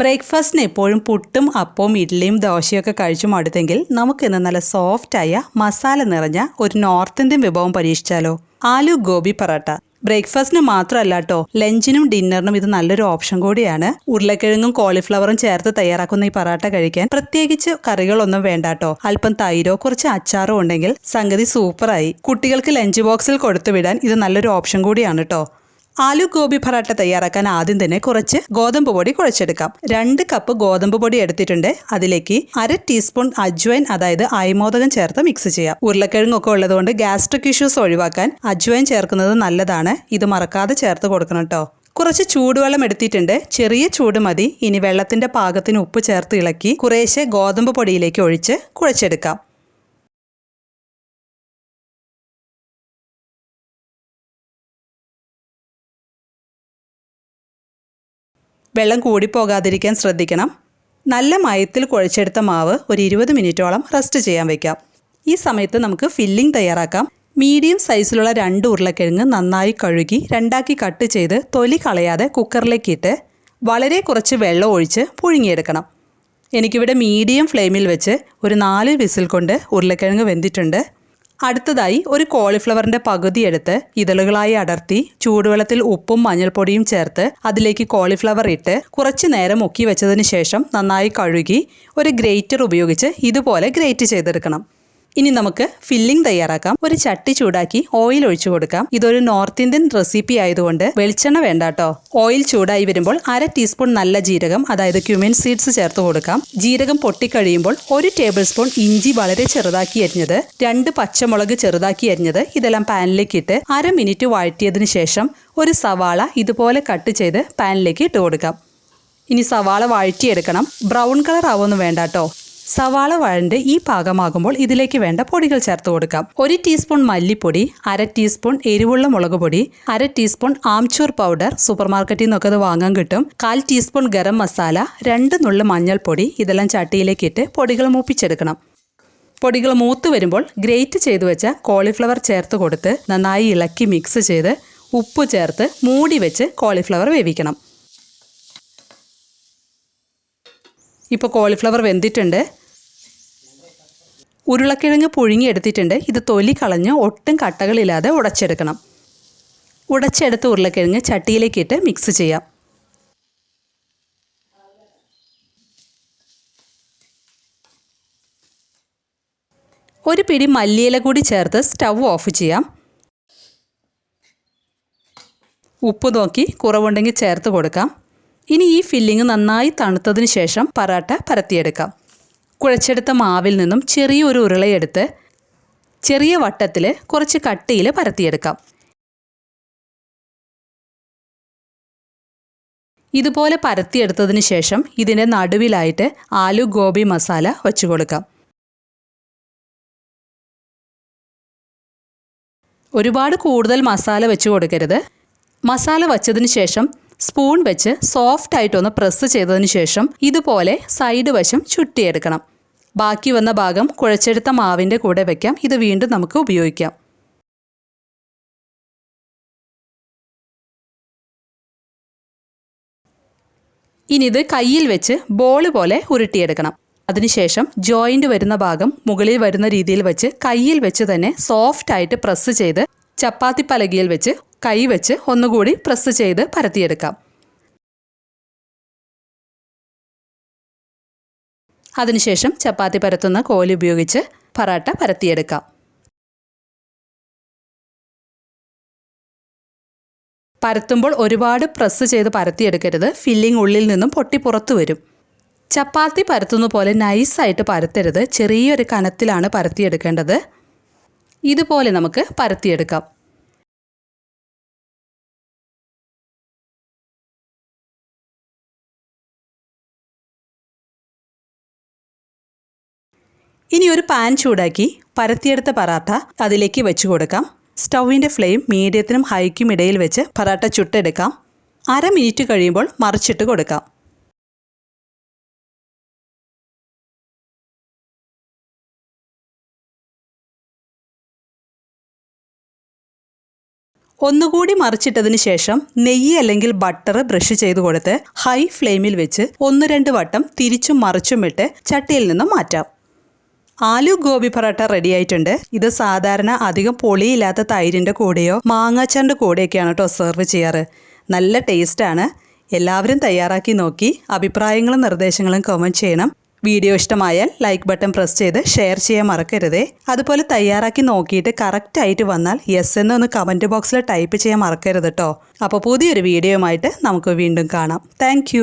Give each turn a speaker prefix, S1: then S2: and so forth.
S1: ബ്രേക്ക്ഫാസ്റ്റിന് എപ്പോഴും പുട്ടും അപ്പവും ഇഡ്ഡലിയും ദോശയൊക്കെ കഴിച്ചു മടുത്തെങ്കിൽ നമുക്കിന്ന് നല്ല സോഫ്റ്റായ മസാല നിറഞ്ഞ ഒരു നോർത്ത് ഇന്ത്യൻ വിഭവം പരീക്ഷിച്ചാലോ. ആലു ഗോബി പറാട്ട. ബ്രേക്ക്ഫാസ്റ്റിന് മാത്രമല്ല കേട്ടോ ലഞ്ചിനും ഡിന്നറിനും ഇത് നല്ലൊരു ഓപ്ഷൻ കൂടിയാണ്. ഉരുളക്കിഴങ്ങും കോളിഫ്ലവറും ചേർത്ത് തയ്യാറാക്കുന്ന ഈ പറാട്ട കഴിക്കാൻ പ്രത്യേകിച്ച് കറികളൊന്നും വേണ്ട കേട്ടോ അല്പം തൈരോ കുറച്ച് അച്ചാറോ ഉണ്ടെങ്കിൽ സംഗതി സൂപ്പറായി. കുട്ടികൾക്ക് ലഞ്ച് ബോക്സിൽ കൊടുത്തു വിടാൻ ഇത് നല്ലൊരു ഓപ്ഷൻ കൂടിയാണ് കേട്ടോ ആലു ഗോബി പറാട്ട തയ്യാറാക്കാൻ ആദ്യം തന്നെ കുറച്ച് ഗോതമ്പ് പൊടി കുഴച്ചെടുക്കാം. രണ്ട് കപ്പ് ഗോതമ്പ് പൊടി എടുത്തിട്ടുണ്ട്. അതിലേക്ക് അര ടീസ്പൂൺ അജ്വൈൻ അതായത് അയമോദകം ചേർത്ത് മിക്സ് ചെയ്യാം. ഉരുളക്കിഴങ്ങൊക്കെ ഉള്ളതുകൊണ്ട് ഗ്യാസ്ട്രിക് ഇഷ്യൂസ് ഒഴിവാക്കാൻ അജ്വൈൻ ചേർക്കുന്നത് നല്ലതാണ്. ഇത് മറക്കാതെ ചേർത്ത് കൊടുക്കണം കേട്ടോ കുറച്ച് ചൂടുവെള്ളം എടുത്തിട്ടുണ്ട്. ചെറിയ ചൂട് മതി. ഇനി വെള്ളത്തിന്റെ പാകത്തിന് ഉപ്പ് ചേർത്ത് ഇളക്കി കുറേശ്ശെ ഗോതമ്പ് പൊടിയിലേക്ക് ഒഴിച്ച് കുഴച്ചെടുക്കാം. വെള്ളം കൂടിപ്പോകാതിരിക്കാൻ ശ്രദ്ധിക്കണം. നല്ല മയത്തിൽ കുഴച്ചെടുത്ത മാവ് ഒരു ഇരുപത് മിനിറ്റോളം റെസ്റ്റ് ചെയ്യാൻ വയ്ക്കാം ഈ സമയത്ത് നമുക്ക് ഫില്ലിംഗ് തയ്യാറാക്കാം. മീഡിയം സൈസിലുള്ള രണ്ട് ഉരുളക്കിഴങ്ങ് നന്നായി കഴുകി രണ്ടാക്കി കട്ട് ചെയ്ത് തൊലി കളയാതെ കുക്കറിലേക്ക് ഇട്ട് വളരെ കുറച്ച് വെള്ളം ഒഴിച്ച് പുഴുങ്ങിയെടുക്കണം. എനിക്കിവിടെ മീഡിയം ഫ്ലെയിമിൽ വെച്ച് ഒരു നാല് വിസിൽ കൊണ്ട് ഉരുളക്കിഴങ്ങ് വെന്തിട്ടുണ്ട്. അടുത്തതായി ഒരു കോളിഫ്ലവറിന്റെ പകുതി എടുത്ത് ഇതളുകളായി അടർത്തി ചൂടുവെള്ളത്തിൽ ഉപ്പും മഞ്ഞൾപ്പൊടിയും ചേർത്ത് അതിലേക്ക് കോളിഫ്ലവർ ഇട്ട് കുറച്ച് നേരം മുക്കി വെച്ചതിന് ശേഷം നന്നായി കഴുകി ഒരു ഗ്രേറ്റർ ഉപയോഗിച്ച് ഇതുപോലെ ഗ്രേറ്റ് ചെയ്തെടുക്കണം. ഇനി നമുക്ക് ഫില്ലിംഗ് തയ്യാറാക്കാം. ഒരു ചട്ടി ചൂടാക്കി ഓയിൽ ഒഴിച്ചു കൊടുക്കാം. ഇതൊരു നോർത്ത് ഇന്ത്യൻ റെസിപ്പി ആയതുകൊണ്ട് വെളിച്ചെണ്ണ വേണ്ട കേട്ടോ ഓയിൽ ചൂടായി വരുമ്പോൾ അര ടീസ്പൂൺ നല്ല ജീരകം അതായത് ക്യുമിൻ സീഡ്സ് ചേർത്ത് കൊടുക്കാം. ജീരകം പൊട്ടിക്കഴിയുമ്പോൾ ഒരു ടേബിൾ സ്പൂൺ ഇഞ്ചി വളരെ ചെറുതാക്കി അരിഞ്ഞത് രണ്ട് പച്ചമുളക് ചെറുതാക്കി അരിഞ്ഞത് ഇതെല്ലാം പാനിലേക്ക് ഇട്ട് അര മിനിറ്റ് വഴറ്റിയതിന് ശേഷം ഒരു സവാള ഇതുപോലെ കട്ട് ചെയ്ത് പാനിലേക്ക് ഇട്ട് കൊടുക്കാം. ഇനി സവാള വഴറ്റിയെടുക്കണം. ബ്രൗൺ കളർ ആവുമെന്ന് വേണ്ട കേട്ടോ സവാള വഴണ്ട് ഈ പാകമാകുമ്പോൾ ഇതിലേക്ക് വേണ്ട പൊടികൾ ചേർത്ത് കൊടുക്കാം. ഒരു ടീസ്പൂൺ മല്ലിപ്പൊടി അര ടീസ്പൂൺ എരിവുള്ള മുളക് പൊടി അര ടീസ്പൂൺ ആംചൂർ പൗഡർ സൂപ്പർ മാർക്കറ്റിൽ നിന്നൊക്കെ അത് വാങ്ങാൻ കിട്ടും. കാൽ ടീസ്പൂൺ ഗരം മസാല രണ്ട് നുള്ളു മഞ്ഞൾപ്പൊടി ഇതെല്ലാം ചട്ടിയിലേക്ക് ഇട്ട് പൊടികൾ മൂപ്പിച്ചെടുക്കണം. പൊടികൾ മൂത്ത് വരുമ്പോൾ ഗ്രേറ്റ് ചെയ്തു വെച്ച കോളിഫ്ലവർ ചേർത്ത് കൊടുത്ത് നന്നായി ഇളക്കി മിക്സ് ചെയ്ത് ഉപ്പ് ചേർത്ത് മൂടി വെച്ച് കോളിഫ്ലവർ വേവിക്കണം. ഇപ്പോൾ കോളിഫ്ലവർ വെന്തിട്ടുണ്ട്. ഉരുളക്കിഴങ്ങ് പുഴുങ്ങിയെടുത്തിട്ടുണ്ട് ഇത് തൊലി കളഞ്ഞ് ഒട്ടും കട്ടകളില്ലാതെ ഉടച്ചെടുക്കണം. ഉടച്ചെടുത്ത ഉരുളക്കിഴങ്ങ് ചട്ടിയിലേക്കിട്ട് മിക്സ് ചെയ്യാം. ഒരു പിടി മല്ലിയില കൂടി ചേർത്ത് സ്റ്റവ് ഓഫ് ചെയ്യാം. ഉപ്പ് നോക്കി കുറവുണ്ടെങ്കിൽ ചേർത്ത് കൊടുക്കാം. ഇനി ഈ ഫില്ലിംഗ് നന്നായി തണുത്തതിന് ശേഷം പറാട്ട പരത്തിയെടുക്കാം. കുഴച്ചെടുത്ത മാവിൽ നിന്നും ചെറിയൊരു ഉരുളയെടുത്ത് ചെറിയ വട്ടത്തിൽ കുറച്ച് കട്ടിയിൽ പരത്തിയെടുക്കാം. ഇതുപോലെ പരത്തിയെടുത്തതിന് ശേഷം ഇതിന്റെ നടുവിലായിട്ട് ആലു ഗോബി മസാല വച്ചു കൊടുക്കാം. ഒരുപാട് കൂടുതൽ മസാല വെച്ച് കൊടുക്കരുത്. മസാല വച്ചതിന് ശേഷം സ്പൂൺ വെച്ച് സോഫ്റ്റ് ആയിട്ടൊന്ന് പ്രസ് ചെയ്തതിന് ശേഷം ഇതുപോലെ സൈഡ് വശം ചുട്ടിയെടുക്കണം. ബാക്കി വന്ന ഭാഗം കുഴച്ചെടുത്ത മാവിന്റെ കൂടെ വയ്ക്കാം ഇത് വീണ്ടും നമുക്ക് ഉപയോഗിക്കാം. ഇനി ഇത് കയ്യിൽ വെച്ച് ബോൾ പോലെ ഉരുട്ടിയെടുക്കണം. അതിനുശേഷം ജോയിന്റ് വരുന്ന ഭാഗം മുകളിൽ വരുന്ന രീതിയിൽ വെച്ച് കയ്യിൽ വെച്ച് തന്നെ സോഫ്റ്റ് ആയിട്ട് പ്രസ് ചെയ്ത് ചപ്പാത്തി പലകയിൽ വെച്ച് കൈ വെച്ച് ഒന്നുകൂടി പ്രസ് ചെയ്ത് പരത്തിയെടുക്കാം. അതിനുശേഷം ചപ്പാത്തി പരത്തുന്ന കോലി ഉപയോഗിച്ച് പറാട്ട പരത്തിയെടുക്കാം. പരത്തുമ്പോൾ ഒരുപാട് പ്രസ് ചെയ്ത് പരത്തിയെടുക്കരുത്. ഫില്ലിംഗ് ഉള്ളിൽ നിന്നും പൊട്ടി പുറത്തു വരും. ചപ്പാത്തി പരത്തുന്ന പോലെ നൈസായിട്ട് പരത്തരുത്. ചെറിയൊരു കനത്തിലാണ് പരത്തിയെടുക്കേണ്ടത്. ഇതുപോലെ നമുക്ക് പരത്തിയെടുക്കാം. ഇനി ഒരു പാൻ ചൂടാക്കി പരത്തിയെടുത്ത പറാത്ത അതിലേക്ക് വെച്ച് കൊടുക്കാം. സ്റ്റൗവിന്റെ ഫ്ലെയിം മീഡിയത്തിനും ഹൈക്കും ഇടയിൽ വെച്ച് പറാട്ട ചുട്ടെടുക്കാം. അര മിനിറ്റ് കഴിയുമ്പോൾ മറിച്ചിട്ട് കൊടുക്കാം. ഒന്നുകൂടി മറിച്ചിട്ടതിന് ശേഷം നെയ്യ് അല്ലെങ്കിൽ ബട്ടർ ബ്രഷ് ചെയ്ത് കൊടുത്ത് ഹൈ ഫ്ലെയിമിൽ വെച്ച് ഒന്ന് രണ്ട് വട്ടം തിരിച്ചും മറിച്ചും ഇട്ട് ചട്ടിയിൽ നിന്നും മാറ്റാം. ആലു ഗോപി പൊറോട്ട റെഡി ആയിട്ടുണ്ട്. ഇത് സാധാരണ അധികം പൊളിയില്ലാത്ത തൈരിന്റെ കൂടെയോ മാങ്ങാച്ചാറിന്റെ കൂടെയൊക്കെയാണ് കേട്ടോ സെർവ് ചെയ്യാറ്. നല്ല ടേസ്റ്റാണ് എല്ലാവരും തയ്യാറാക്കി നോക്കി. അഭിപ്രായങ്ങളും നിർദ്ദേശങ്ങളും കമന്റ് ചെയ്യണം. വീഡിയോ ഇഷ്ടമായാൽ ലൈക്ക് ബട്ടൺ പ്രസ് ചെയ്ത് ഷെയർ ചെയ്യാൻ മറക്കരുതേ. അതുപോലെ തയ്യാറാക്കി നോക്കിയിട്ട് കറക്റ്റ് ആയിട്ട് വന്നാൽ യെസ് എന്നൊന്ന് കമന്റ് ബോക്സിൽ ടൈപ്പ് ചെയ്യാൻ മറക്കരുത് കേട്ടോ അപ്പോൾ പുതിയൊരു വീഡിയോയുമായിട്ട് നമുക്ക് വീണ്ടും കാണാം. താങ്ക്